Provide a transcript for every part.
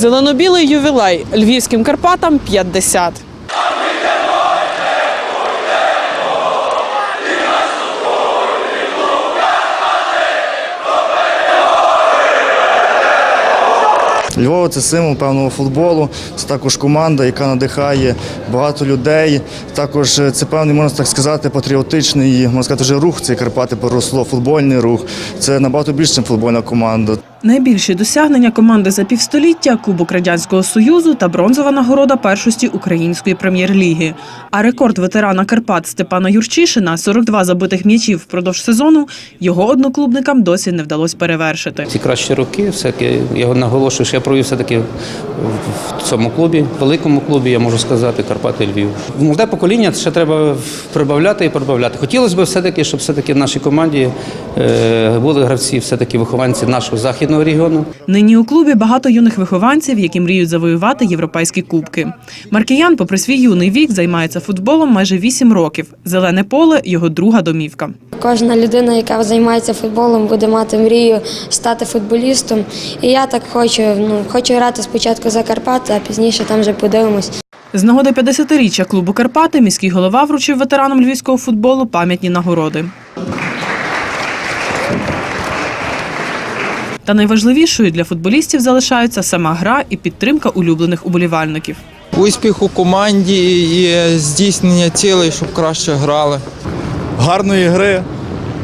Зелено-білий ювілей львівським Карпатам 50. Львов це символ певного футболу. Це також команда, яка надихає багато людей. Також е, це певний, можна так сказати, патріотичний, можна сказати, вже рух. Цей Карпати поросло, футбольний рух. Це набагато більше, ніж футбольна команда. Найбільші досягнення команди за півстоліття Кубок Радянського Союзу та бронзова нагорода першості Української прем'єр-ліги. А рекорд ветерана Карпат Степана Юрчишина 42 забитих м'ячів впродовж сезону його одноклубникам досі не вдалося перевершити. Ці кращі роки, все-таки я наголошую, що я провів все-таки в в цьому клубі, великому клубі, я можу сказати, Карпати Львів. Молоде покоління ще треба прибавляти і прибавляти. Хотілося б все-таки, щоб все-таки в нашій команді е, були гравці, все-таки вихованці нашого західного регіону. Нині у клубі багато юних вихованців, які мріють завоювати європейські кубки. Маркіян, попри свій юний вік, займається футболом майже 8 років. Зелене поле його друга домівка. Кожна людина, яка займається футболом, буде мати мрію стати футболістом. І я так хочу. Ну хочу грати спочатку за Карпати, а пізніше там вже подивимось. З нагоди 50-річчя клубу Карпати міський голова вручив ветеранам львівського футболу пам'ятні нагороди. Та найважливішою для футболістів залишаються сама гра і підтримка улюблених уболівальників. Успіх у команді і здійснення цілей, щоб краще грали. гарної гри,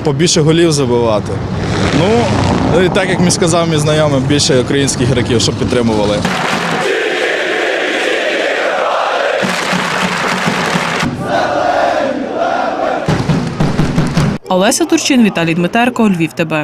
побільше голів забивати. Ну, і так як мені сказав мій знайомий, більше українських гравців, щоб підтримували. Олеся Турчин, Віталій Дмитерко, Львів ТБ.